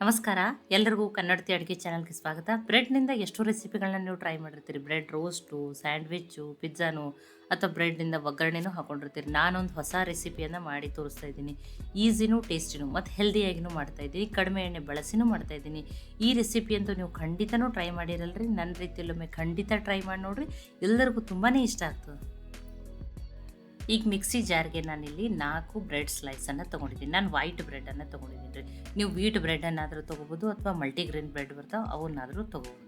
ನಮಸ್ಕಾರ. ಎಲ್ಲರಿಗೂ ಕನ್ನಡತಿ ಅಡುಗೆ ಚಾನಲ್ಗೆ ಸ್ವಾಗತ. ಬ್ರೆಡ್ನಿಂದ ಎಷ್ಟು ರೆಸಿಪಿಗಳನ್ನ ನೀವು ಟ್ರೈ ಮಾಡಿರ್ತೀರಿ ಬ್ರೆಡ್ ರೋಸ್ಟು, ಸ್ಯಾಂಡ್ವಿಚ್ಚು, ಪಿಜ್ಜಾನು ಅಥವಾ ಬ್ರೆಡ್ನಿಂದ ಒಗ್ಗರಣೆನೂ ಹಾಕೊಂಡಿರ್ತೀರಿ. ನಾನೊಂದು ಹೊಸ ರೆಸಿಪಿಯನ್ನು ಮಾಡಿ ತೋರಿಸ್ತಾ ಇದ್ದೀನಿ. ಈಸಿನೂ, ಟೇಸ್ಟಿನೂ ಮತ್ತು ಹೆಲ್ದಿಯಾಗಿನೂ ಮಾಡ್ತಾ ಇದ್ದೀನಿ. ಕಡಿಮೆ ಎಣ್ಣೆ ಬಳಸಿನೂ ಮಾಡ್ತಾ ಇದ್ದೀನಿ. ಈ ರೆಸಿಪಿ ಅಂತೂ ನೀವು ಖಂಡಿತನೂ ಟ್ರೈ ಮಾಡಿರಲ್ರಿ. ನನ್ನ ರೀತಿಯಲ್ಲೊಮ್ಮೆ ಖಂಡಿತ ಟ್ರೈ ಮಾಡಿ ನೋಡಿರಿ. ಎಲ್ಲರಿಗೂ ತುಂಬಾ ಇಷ್ಟ ಆಗ್ತದೆ. ಈಗ ಮಿಕ್ಸಿ ಜಾರ್ಗೆ ನಾನಿಲ್ಲಿ ನಾಲ್ಕು ಬ್ರೆಡ್ ಸ್ಲೈಸನ್ನು ತೊಗೊಂಡಿದ್ದೀನಿ. ನಾನು ವೈಟ್ ಬ್ರೆಡನ್ನು ತೊಗೊಂಡಿದ್ದೀನಿ. ರೀ ನೀವು ವೀಟ್ ಬ್ರೆಡನ್ನಾದರೂ ತೊಗೋಬೋದು ಅಥವಾ ಮಲ್ಟಿಗ್ರೇನ್ ಬ್ರೆಡ್ ಬರ್ತಾವೆ ಅವನ್ನಾದರೂ ತೊಗೋಬೋದು.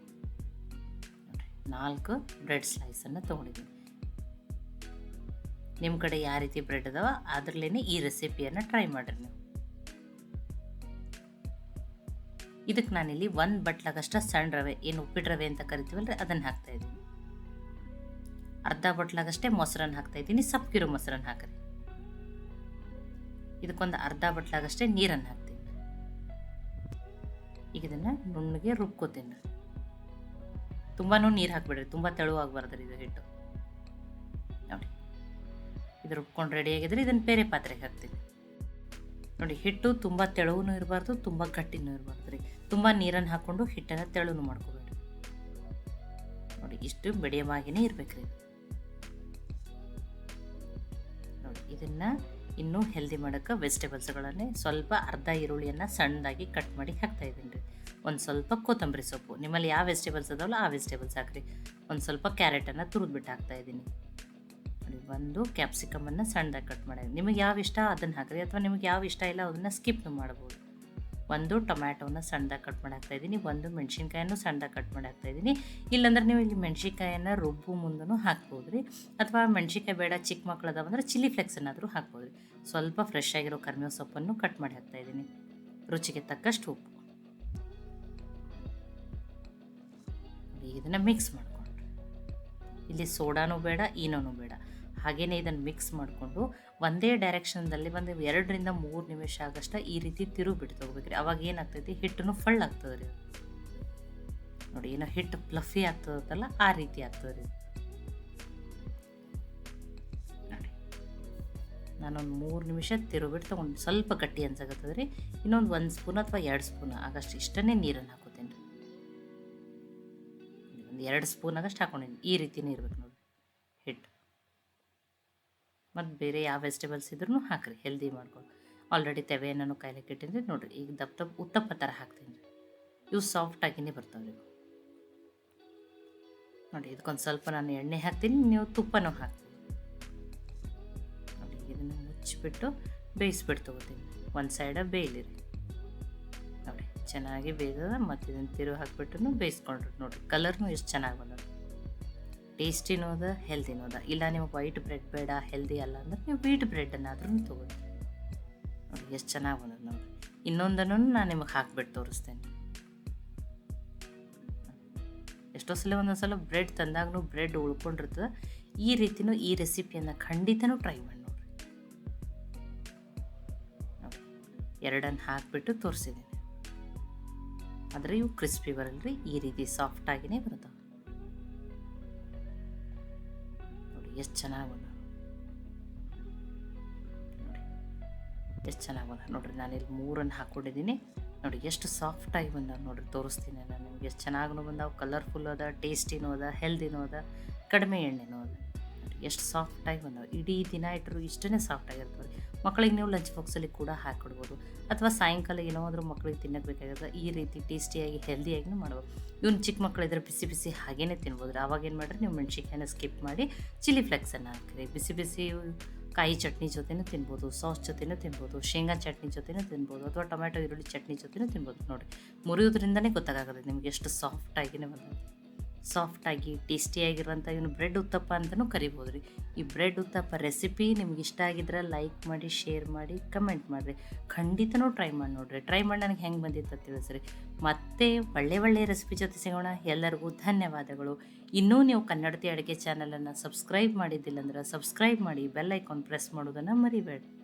ನಾಲ್ಕು ಬ್ರೆಡ್ ಸ್ಲೈಸನ್ನು ತೊಗೊಂಡಿದ್ದೀನಿ. ನಿಮ್ಮ ಕಡೆ ಯಾವ ರೀತಿ ಬ್ರೆಡ್ ಅದಾವ ಅದರಲ್ಲೇ ಈ ರೆಸಿಪಿಯನ್ನು ಟ್ರೈ ಮಾಡಿರಿ ನೀವು. ಇದಕ್ಕೆ ನಾನಿಲ್ಲಿ ಒಂದು ಬಟ್ಲಾಗಷ್ಟು ಸಣ್ಣ ರವೆ, ಏನು ಉಪ್ಪಿಟ್ಟು ರವೆ ಅಂತ ಕರಿತೀವಲ್ರಿ, ಅದನ್ನು ಹಾಕ್ತಾಯಿದ್ದೀನಿ ಅರ್ಧ ಬಟ್ಲಾಗಷ್ಟೇ ಮೊಸರನ್ನು ಹಾಕ್ತಾ ಇದ್ದೀನಿ. ಸಪ್ಪಗಿರೋ ಮೊಸರನ್ನು ಹಾಕ್ರಿ. ಇದಕ್ಕೊಂದು ಅರ್ಧ ಬಟ್ಲಾಗಷ್ಟೇ ನೀರನ್ನು ಹಾಕ್ತೀನಿ. ಈಗ ಇದನ್ನು ನುಣ್ಣಗೆ ರುಬ್ಕೋತೀನಿ. ತುಂಬಾ ನೀರು ಹಾಕ್ಬಿಡ್ರಿ. ತುಂಬ ತೆಳುವಾಗಬಾರ್ದ್ರಿ ಇದು ಹಿಟ್ಟು. ನೋಡಿ. ಇದು ರುಬ್ಕೊಂಡು ರೆಡಿ ಆಗಿದ್ರೆ ಇದನ್ನು ಬೇರೆ ಪಾತ್ರೆಗೆ ಹಾಕ್ತೀನಿ. ನೋಡಿ, ಹಿಟ್ಟು ತುಂಬ ತೆಳುವೂ ಇರಬಾರ್ದು, ತುಂಬ ಗಟ್ಟಿನೂ ಇರಬಾರ್ದು ರೀ ತುಂಬ ನೀರನ್ನು ಹಾಕ್ಕೊಂಡು ಹಿಟ್ಟನ್ನು ತೆಳುನು ಮಾಡ್ಕೋಬೇಡ್ರಿ. ನೋಡಿ, ಇಷ್ಟು ಬೆಡಿಯವಾಗಿನೇ ಇರ್ಬೇಕ್ರಿ ಇದನ್ನು ಇನ್ನೂ ಹೆಲ್ದಿ ಮಾಡೋಕ್ಕೆ ವೆಜಿಟೇಬಲ್ಸ್ಗಳನ್ನೇ ಸ್ವಲ್ಪ ಅರ್ಧ ಈರುಳ್ಳಿಯನ್ನು ಸಣ್ಣದಾಗಿ ಕಟ್ ಮಾಡಿ ಹಾಕ್ತಾ ಇದ್ದೀನಿ ರೀ. ಒಂದು ಸ್ವಲ್ಪ ಕೊತ್ತಂಬರಿ ಸೊಪ್ಪು. ನಿಮ್ಮಲ್ಲಿ ಯಾವ ವೆಜಿಟೇಬಲ್ಸ್ ಅದಾವಲ್ಲ ಆ ವೆಜಿಟೇಬಲ್ಸ್ ಹಾಕ್ರಿ. ಒಂದು ಸ್ವಲ್ಪ ಕ್ಯಾರೆಟನ್ನು ತುರಿದ್ಬಿಟ್ಟು ಹಾಕ್ತಾ ಇದ್ದೀನಿ. ನೋಡಿ, ಒಂದು ಕ್ಯಾಪ್ಸಿಕಮನ್ನು ಸಣ್ಣದಾಗಿ ಕಟ್ ಮಾಡಿ ನಿಮಗೆ ಯಾವ ಇಷ್ಟ ಅದನ್ನು ಹಾಕ್ರಿ. ಅಥವಾ ನಿಮಗೆ ಯಾವ ಇಷ್ಟ ಇಲ್ಲ, ಅದನ್ನು ಸ್ಕಿಪ್ನು ಮಾಡ್ಬೋದು. ಒಂದು ಟೊಮ್ಯಾಟೋನ ಸಣ್ಣದಾಗಿ ಕಟ್ ಮಾಡಾಕ್ತಾ ಇದ್ದೀನಿ, ಒಂದು ಮೆಣಸಿನ್ಕಾಯನ್ನು ಸಣ್ಣದಾಗಿ ಕಟ್ ಮಾಡಾಕ್ತಾ ಇದ್ದೀನಿ. ಇಲ್ಲಾಂದ್ರೆ ನೀವು ಇಲ್ಲಿ ಮೆಣಸಿನ್ಕಾಯನ್ನು ರುಬ್ಬು ಮುಂದೂ ಹಾಕ್ಬೋದು ರೀ ಅಥವಾ ಮೆಣಸಿನ್ಕಾಯಿ ಬೇಡ, ಚಿಕ್ಕ ಮಕ್ಳು ಅಂದರೆ ಚಿಲ್ಲಿ ಫ್ಲೆಕ್ಸನ್ನಾದರೂ ಹಾಕ್ಬೋದು ರೀ ಸ್ವಲ್ಪ ಫ್ರೆಶ್ ಆಗಿರೋ ಕರ್ಮೇವು ಸೊಪ್ಪನ್ನು ಕಟ್ ಮಾಡಿ ಹಾಕ್ತಾ ಇದ್ದೀನಿ. ರುಚಿಗೆ ತಕ್ಕಷ್ಟು ಉಪ್ಪು. ಇದನ್ನು ಮಿಕ್ಸ್ ಮಾಡಿಕೊಂಡ್ರೆ. ಇಲ್ಲಿ ಸೋಡಾನೂ ಬೇಡ, ಈನೋನು ಬೇಡ. ಹಾಗೆಯೇ ಇದನ್ನು ಮಿಕ್ಸ್ ಮಾಡಿಕೊಂಡು ಒಂದೇ ಡೈರೆಕ್ಷನ್ದಲ್ಲಿ ಒಂದು ಎರಡರಿಂದ ಮೂರು ನಿಮಿಷ ಆಗಷ್ಟ ಈ ರೀತಿ ತಿರುವು ಬಿಟ್ಟು ತೊಗೋಬೇಕ್ರಿ ಅವಾಗ ಏನಾಗ್ತೈತಿ? ಹಿಟ್ಟನ್ನು ಫಳ್ ಆಗ್ತದೆ ರೀ. ನೋಡಿ, ಏನೋ ಹಿಟ್ಟು ಪ್ಲಫಿ ಆಗ್ತದಲ್ಲ ಆ ರೀತಿ ಆಗ್ತದೆ ರೀ. ನಾನೊಂದು ಮೂರು ನಿಮಿಷ ತಿರುಗಿಬಿಟ್ಟು ತೊಗೊಂಡು ಸ್ವಲ್ಪ ಗಟ್ಟಿ ಅನ್ಸಕತ್ತದ ರೀ. ಇನ್ನೊಂದು ಒಂದು ಸ್ಪೂನ್ ಅಥವಾ ಎರಡು ಸ್ಪೂನ್ ಆಗಷ್ಟು ಇಷ್ಟನೇ ನೀರನ್ನು ಹಾಕೋತೀನಿ ರೀ. ಒಂದು ಎರಡು ಸ್ಪೂನ್ ಆಗಷ್ಟು ಹಾಕೊಂಡಿನಿ. ಈ ರೀತಿನೇ ಇರ್ಬೇಕು ನೋಡಿ ಮತ್ತು ಬೇರೆ ಯಾವ ವೆಜಿಟೇಬಲ್ಸ್ ಇದ್ರೂ ಹಾಕ್ರಿ ಹೆಲ್ದಿ ಮಾಡ್ಕೊಂಡು ಆಲ್ರೆಡಿ ತೆವೆಯನ್ನು ಕಾಯ್ಲಿಕ್ಕೆ ಇಟ್ಟಿದ್ರೆ ನೋಡಿರಿ ಈಗ ದಪ್ಪ ದಪ್ಪ ಉತ್ತಪ್ಪ ಥರ ಹಾಕ್ತೀನಿ ಇವು ಸಾಫ್ಟಾಗಿನೇ ಬರ್ತಾವೆ ರೀ. ನೋಡಿ ಇದಕ್ಕೊಂದು ಸ್ವಲ್ಪ ನಾನು ಎಣ್ಣೆ ಹಾಕ್ತೀನಿ, ನೀವು ತುಪ್ಪನೂ ಹಾಕ್ತೀನಿ ನೋಡಿ, ಇದನ್ನು ಮುಚ್ಚಿಬಿಟ್ಟು ಬೇಯಿಸ್ಬಿಟ್ಟು ತೊಗೋತೀನಿ. ಒಂದು ಸೈಡ ಬೇಯಲಿರಿ ನೋಡಿ, ಚೆನ್ನಾಗಿ ಬೇಯ್ದದ, ಮತ್ತು ಇದನ್ನು ತಿರುವು ಹಾಕ್ಬಿಟ್ಟು ಬೇಯಿಸ್ಕೊಂಡ್ರಿ. ನೋಡಿರಿ ಕಲರ್ನು ಎಷ್ಟು ಚೆನ್ನಾಗಿ ಬಂದದ ಟೇಸ್ಟಿನೂ ಅದ ಹೆಲ್ದಿನೂ ಅದ ಇಲ್ಲ ನಿಮ್ಗೆ ವೈಟ್ ಬ್ರೆಡ್ ಬೇಡ ಹೆಲ್ದಿ ಅಲ್ಲ ಅಂದ್ರೆ ನೀವು ವೀಟ್ ಬ್ರೆಡ್ಡನ್ನಾದ್ರೂ ತೊಗೊಳ್ಳಿ. ನೋಡಿ ಎಷ್ಟು ಚೆನ್ನಾಗಿ ಬಂದದ ನೋಡಿ. ಇನ್ನೊಂದನ್ನು ನಾನು ನಿಮಗೆ ಹಾಕ್ಬಿಟ್ಟು ತೋರಿಸ್ತೇನೆ. ಎಷ್ಟೋ ಸಲ ಒಂದೊಂದು ಸಲ ಬ್ರೆಡ್ ತಂದಾಗೂ ಬ್ರೆಡ್ ಉಳ್ಕೊಂಡಿರ್ತದೆ. ಈ ರೀತಿನೂ ಈ ರೆಸಿಪಿಯನ್ನು ಖಂಡಿತನೂ ಟ್ರೈ ಮಾಡಿ ನೋಡಿ, ಎರಡನ್ನು ಹಾಕಿಬಿಟ್ಟು ತೋರಿಸಿದ್ದೀನಿ ಆದರೆ ಇವು ಕ್ರಿಸ್ಪಿ ಬರಲ್ರಿ, ಈ ರೀತಿ ಸಾಫ್ಟಾಗಿಯೇ ಬರ್ತಾವೆ ಎಷ್ಟು ಚೆನ್ನಾಗಿ ನೋಡಿ, ಎಷ್ಟು ಚೆನ್ನಾಗಿ ನೋಡ್ರಿ, ನಾನು ಇಲ್ಲಿ ಮೂರನ್ನು ಹಾಕ್ಕೊಂಡಿದ್ದೀನಿ. ನೋಡಿ, ಎಷ್ಟು ಸಾಫ್ಟಾಗಿ ಬಂದ ನೋಡಿರಿ, ತೋರಿಸ್ತೀನಿ ನಾನು ನಿಮ್ಗೆ. ಎಷ್ಟು ಚೆನ್ನಾಗೂ ಬಂದಾವೆ. ಕಲರ್ಫುಲ್ ಅದ ಟೇಸ್ಟಿನೂ ಅದ ಹೆಲ್ದಿನೂ ಅದ, ಕಡಿಮೆ ಎಣ್ಣೆನೂ ಅದ. ಎಷ್ಟು ಸಾಫ್ಟಾಗಿ ಬಂದವು. ಇಡೀ ದಿನ ಇಟ್ಟರು ಇಷ್ಟೇ ಸಾಫ್ಟಾಗಿರ್ತವೆ ಮಕ್ಕಳಿಗೆ ನೀವು ಲಂಚ್ ಬಾಕ್ಸಲ್ಲಿ ಕೂಡ ಹಾಕಿಡ್ಬೋದು. ಅಥವಾ ಸಾಯಂಕಾಲ ಏನೋ ಆದರೂ ಮಕ್ಕಳಿಗೆ ತಿನ್ನಕ್ಕೆ ಬೇಕಾಗಿರೋದು ಈ ರೀತಿ ಟೇಸ್ಟಿಯಾಗಿ ಹೆಲ್ದಿಯಾಗಿನೂ ಮಾಡ್ಬೋದು. ಇವ್ನು ಚಿಕ್ಕ ಮಕ್ಕಳಿದ್ರೆ ಬಿಸಿ ಬಿಸಿ ಹಾಗೇ ತಿನ್ಬೋದು. ಏನು ಮಾಡಿರಿ, ನೀವು ಮೆಣ್ಸಿನ್ಕಾಯಿನ ಸ್ಕಿಪ್ ಮಾಡಿ ಚಿಲ್ಲಿ ಫ್ಲೆಕ್ಸನ್ನು ಹಾಕಿರಿ. ಬಿಸಿ ಬಿಸಿ ಕಾಯಿ ಚಟ್ನಿ ಜೊತೆನೂ ತಿನ್ಬೋದು ಸಾಸ್ ಜೊತೆನೂ ತಿನ್ಬೋದು, ಶೇಂಗಾ ಚಟ್ನಿ ಜೊತೆನೂ ತಿನ್ಬೋದು, ಅಥವಾ ಟೊಮ್ಯಾಟೊ, ಈರುಳ್ಳಿ ಚಟ್ನಿ ಜೊತೆನೂ ತಿನ್ಬೋದು. ನೋಡಿ ಮುರಿಯೋದ್ರಿಂದನೇ ಗೊತ್ತಾಗುತ್ತೆ ನಿಮ್ಗೆ ಎಷ್ಟು ಸಾಫ್ಟಾಗಿನೇ ಬಂದದ್ದು. ಸಾಫ್ಟಾಗಿ ಟೇಸ್ಟಿಯಾಗಿರುವಂಥ ಇವನು ಬ್ರೆಡ್ ಉತ್ತಪ್ಪ ಅಂತಲೂ ಕರಿಬೋದು ರೀ ಈ ಬ್ರೆಡ್ ಉತ್ತಪ್ಪ ರೆಸಿಪಿ ನಿಮ್ಗೆ ಇಷ್ಟ ಆಗಿದ್ರೆ ಲೈಕ್ ಮಾಡಿ, ಶೇರ್ ಮಾಡಿ, ಕಮೆಂಟ್ ಮಾಡಿರಿ. ಖಂಡಿತನೂ ಟ್ರೈ ಮಾಡಿ ನೋಡಿರಿ. ಟ್ರೈ ಮಾಡಿ ನನಗೆ ಹೆಂಗೆ ಬಂದಿತ್ತು ತಿಳಿಸ್ರಿ. ಮತ್ತೆ ಒಳ್ಳೆ ಒಳ್ಳೆಯ ರೆಸಿಪಿ ಜೊತೆ ಸಿಗೋಣ. ಎಲ್ಲರಿಗೂ ಧನ್ಯವಾದಗಳು. ಇನ್ನೂ ನೀವು ಕನ್ನಡತಿ ಅಡುಗೆ ಚಾನಲನ್ನು ಸಬ್ಸ್ಕ್ರೈಬ್ ಮಾಡಿದ್ದಿಲ್ಲ ಅಂದ್ರೆ ಸಬ್ಸ್ಕ್ರೈಬ್ ಮಾಡಿ, ಬೆಲ್ ಐಕಾನ್ ಪ್ರೆಸ್ ಮಾಡೋದನ್ನು ಮರಿಬೇಡಿ.